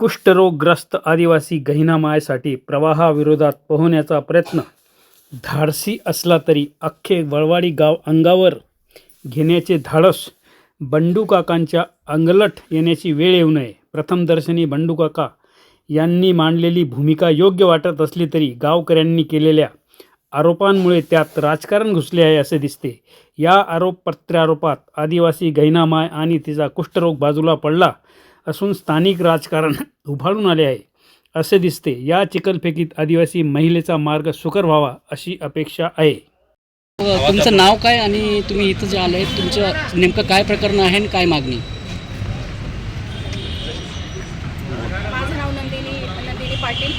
कुष्ठरोगग्रस्त आदिवासी गहिनामायसाठी प्रवाहाविरोधात पोहण्याचा प्रयत्न. धाडसी असला तरी अख्खे वळवाडी गाव अंगावर घेण्याचे धाडस. बंडूकाकांच्या अंगलट येण्याची वेळ येऊ नये. प्रथमदर्शनी बंडूकाका यांनी मांडलेली भूमिका योग्य वाटत असली तरी गावकऱ्यांनी केलेल्या आरोपांमुळे त्यात राजकारण घुसले आहे असे दिसते. या आरोप प्रत्यारोपात आदिवासी गैनामाय आणि तिचा कुष्ठरोग बाजूला पडला. असून स्थानिक राजकारण उभारून आले आहे. असे दिसते या चिखलफेकीत आदिवासी महिलेचा मार्ग सुकर व्हावा अशी अपेक्षा आहे. तुमचं नाव काय आणि तुम्ही इथं जे आले तुमचं नेमकं काय प्रकरण आहे आणि काय मागणी? माझं नाव नंदिनी नंदिनी पाटील.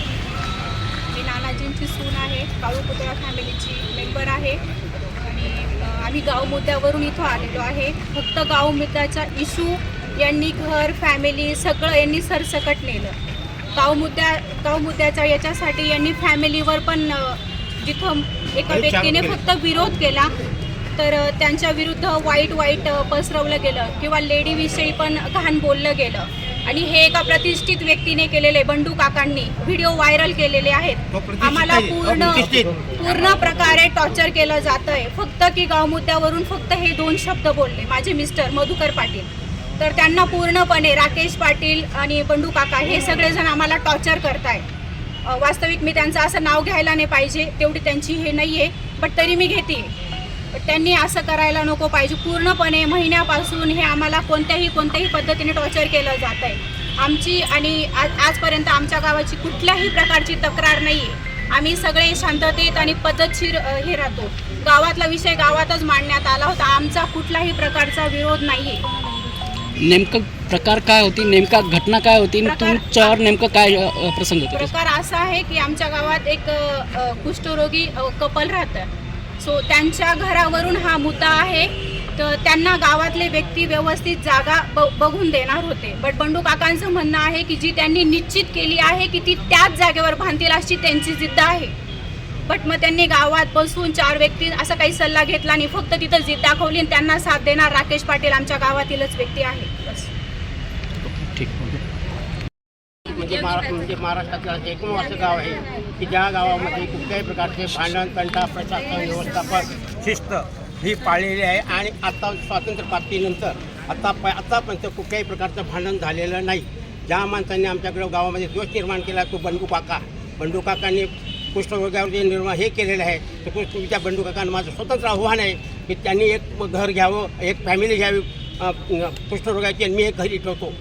मी नानाजींची सून आहे. काळू पुतळा फॅमिलीची मेंबर आहे. आणि आम्ही गाव मुद्द्यावरून इथं आलेलो आहे. फक्त गाव मुद्द्याचा इशू यांनी घर फॅमिली सगळं यांनी सरसकट नेलं. गाव मुद्द्याच्या याच्यासाठी यांनी फॅमिलीवर पण जिथं एका व्यक्तीने फक्त विरोध केला तर त्यांच्या विरुद्ध वाईट वाईट पसरवलं गेलं किंवा लेडीविषयी पण घाण बोललं गेलं. आणि हे एका प्रतिष्ठित व्यक्तीने केलेले बंडू काकांनी व्हिडिओ व्हायरल केलेले आहेत. आम्हाला पूर्ण पूर्ण प्रकारे टॉर्चर केलं जात आहे फक्त की गाव मुद्द्यावरून फक्त हे दोन शब्द बोलले. माझे मिस्टर मधुकर पाटील. तर त्यांना पूर्णपणे राकेश पाटील आणि बंडू काका हे सगळेजण आम्हाला टॉर्चर करताय. वास्तविक मी त्यांचं असं नाव घ्यायला नाही पाहिजे तेवढी त्यांची हे नाही आहे बट तरी मी घेते. त्यांनी असं करायला नको पाहिजे. पूर्णपणे महिन्यापासून हे आम्हाला कोणत्याही कोणत्याही पद्धतीने टॉर्चर केलं जात आहे आमची आणि आज आजपर्यंत आमच्या गावाची कुठल्याही प्रकारची तक्रार नाही आहे आम्ही सगळे शांततेत आणि पद्धतशीर हे राहतो. गावातला विषय गावातच मांडण्यात आला होता. आमचा कुठलाही प्रकारचा विरोध नाही आहे नेमकं प्रकार काय होती? नेमका घटना काय होती? आणि प्रकार- तुमच्यावर नेमकं काय अ, प्रसंग होते? प्रकार असा आहे की आमच्या गावात एक अ, कुष्ठरोगी अ, कपल राहतं सो त्यांच्या घरावरून हा मुद्दा आहे. तर त्यांना गावातले व्यक्ती व्यवस्थित जागा ब बघून देणार होते. बट बंडू काकांचं म्हणणं आहे की जी त्यांनी निश्चित केली आहे की ती त्याच जागेवर बांधतील अशी त्यांची जिद्द आहे. बट मग त्यांनी गावात बसून चार व्यक्ती असा काही सल्ला घेतला आणि फक्त तिथं जी दाखवली आणि त्यांना साथ देणार राकेश पाटील आमच्या गावातीलच व्यक्ती आहे. बस. ठीक म्हणजे महाराष्ट्र म्हणजे महाराष्ट्रातलं एकूण असं गाव आहे की ज्या गावामध्ये कुठल्याही प्रकारचे भांडण तंटा प्रशासन व्यवस्थापन शिस्त ही पाळलेली आहे आणि आता स्वातंत्र्य प्राप्तीनंतर आता प आतापर्यंत कुठल्याही प्रकारचं भांडण झालेलं नाही. ज्या माणसांनी आमच्याकडे गावामध्ये दोष निर्माण केला तो बंडू काका. बंडू काकांनी कुष्ठरोगावर निर्माण हे केलेलं आहे. तर कुष्ठ त्या बंडू काकांना माझं स्वतंत्र आव्हान आहे की त्यांनी एक घर घ्यावं एक फॅमिली घ्यावी. कृष्णरोगाची आणि मी एक घरी ठेवतो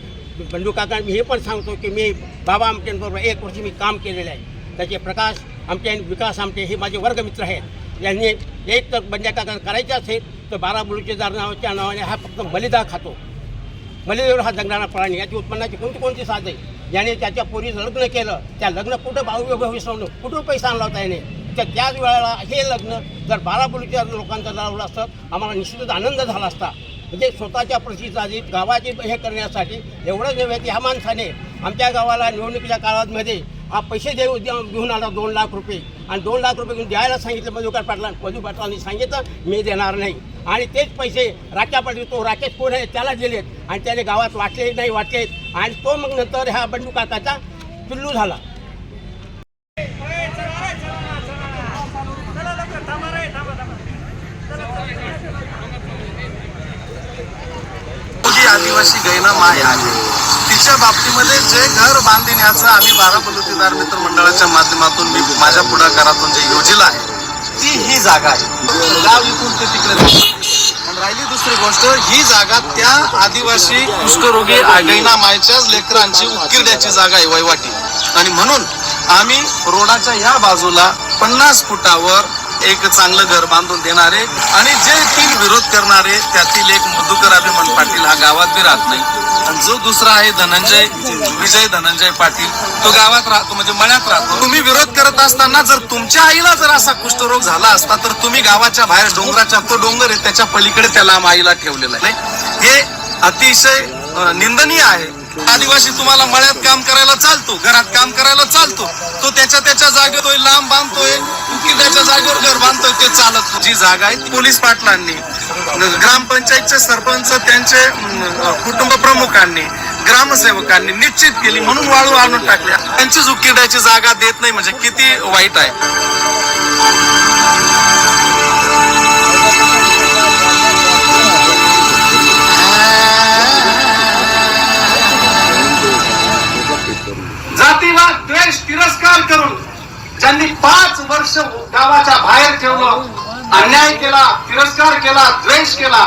बंडू मी हे पण सांगतो की मी बाबा आमटेंबरोबर एक वर्ष मी काम केलेलं आहे. त्याचे प्रकाश आमटे आणि विकास आमटे हे माझे वर्गमित्र आहेत. यांनी एक तर बंड्या काका करायचे असेल तर बारा बुलुचेदार नावाच्या नावाने हा फक्त बलिदा खातो. बलिदेवर हा जगणारा प्राणी याची उत्पन्नाची कोणती कोणती साध आहे ज्याने त्याच्या पोरीचं लग्न केलं त्या लग्न कुठं भाऊ विसरवलं कुठून पैसा आणला होता याने? तर त्याच वेळेला हे लग्न जर बाराबुलच्या लोकांचं लावलं असतं आम्हाला निश्चितच आनंद झाला असता. म्हणजे स्वतःच्या प्रसिद्धी गावाची हे करण्यासाठी एवढं नव्हे की ह्या माणसाने आमच्या गावाला निवडणुकीच्या काळामध्ये हा पैसे देऊ घेऊन आला दोन लाख रुपये. आणि दोन लाख रुपये घेऊन द्यायला सांगितलं मधुकर पाटला मधु पाटलांनी सांगितलं मी देणार नाही. आणि तेच पैसे राजा पाटील तो राकेश कोण आहे त्याला दिलेत. आणि त्याने गावात वाटले नाही वाटलेत आणि तो मग नंतर ह्या बंडू काकाचा पिल्लू झाला. आदिवासी गैना माय आहे. घराच्या बाबतीमध्ये जे घर बांधण्याचं आम्ही बारा पद्धतीदार मित्र मंडळाच्या माध्यमातून मी माझ्या पुढाकारातून जे योजिला आहे ती ही जागा आहे. गाव विकून ते तिकडे राहिली दुसरी गोष्ट ही जागा त्या आदिवासी कुष्ठरोगी आगैना मायच्याच लेकरांची उकिरड्याची जागा आहे वैवाटी. आणि म्हणून आम्ही रोडाच्या ह्या बाजूला पन्नास फुटावर एक चांगलं घर बांधून देणारे आणि जे तीन विरोध करणारे त्यातील एक मधुकर अभिमन पाटील हा गावात बी राहत नाही. आणि जो दुसरा आहे धनंजय विजय धनंजय पाटील तो गावात राहतो म्हणजे मळ्यात राहतो. तुम्ही विरोध करत असताना जर तुमच्या आईला जर असा कुष्ठरोग झाला असता तर तुम्ही गावाच्या बाहेर डोंगराच्या तो डोंगर आहे त्याच्या पलीकडे त्याला आईला ठेवलेला आहे. हे अतिशय निंदनीय आहे. आदिवासी तुम्हाला मळ्यात काम करायला चालतो घरात काम करायला चालतो. तो त्याच्या त्याच्या जागेवर लांब बांधतोय. चालत जी जागा आहे पोलीस पाटलांनी ग्रामपंचायतचे सरपंच त्यांचे कुटुंब प्रमुखांनी ग्रामसेवकांनी निश्चित केली म्हणून वाळू आणून टाकल्या. त्यांची उकिरड्याची जागा देत नाही म्हणजे किती वाईट आहे. जातीला द्वेष तिरस्कार करून त्यांनी पाच वर्ष गावाच्या बाहेर ठेवलं अन्याय केला तिरस्कार केला द्वेष केला.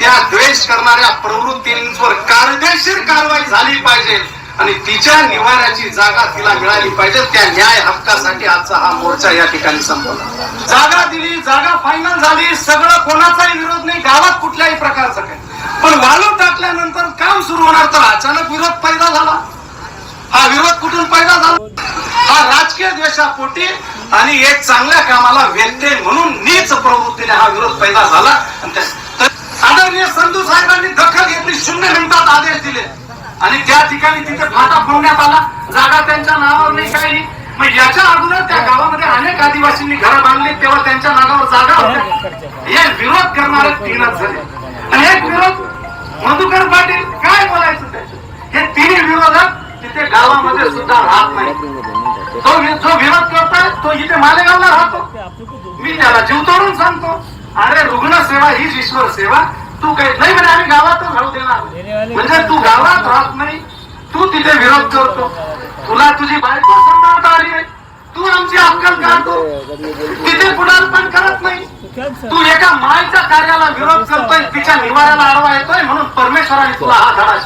त्या द्वेष करणाऱ्या प्रवृत्तींवर कायदेशीर कारवाई झाली पाहिजे आणि तिच्या निवाऱ्याची जागा तिला मिळाली पाहिजे. त्या न्याय हक्कासाठी आजचा हा मोर्चा या ठिकाणी संपवला जागा दिली जागा फायनल झाली. सगळं कोणाचाही विरोध नाही गावात कुठल्याही प्रकारचा काही पण वाळू टाकल्यानंतर काम सुरू होणार तर अचानक विरोध राजकीय द्वेषापोटी आणि एक चांगल्या कामाला व्यत्यय म्हणून नीच प्रवृत्तीने हा विरोध पैदा झाला. आदरणीय संधू साहेबांनी दखल घेतली शून्य मिनिटात आदेश दिले. आणि त्या ठिकाणी तिथे फाटा फोडण्यात आला जागा त्यांच्या नावावर नाही काही. मग याच्या अगोदर त्या गावामध्ये अनेक आदिवासींनी घरं बांधली तेव्हा तो इथे मालेगावला राहतो. मी त्याला जीव तोडून सांगतो. अरे रुग्ण सेवा हीच ईश्वर सेवा. तू काही नाही म्हणजे आम्ही गावातच राहू देणार. म्हणजे तू गावात राहत नाही तू तिथे विरोध करतो. तुला तुझी बायको सांभाळता आली नाही. तू आमची अक्कल काढतो. तिथे पुढारपण करत नाही. तू एका मायच्या कार्याला विरोध करतोय तिच्या निवाऱ्याला आडवा येतोय म्हणून परमेश्वराने तुला हा धडा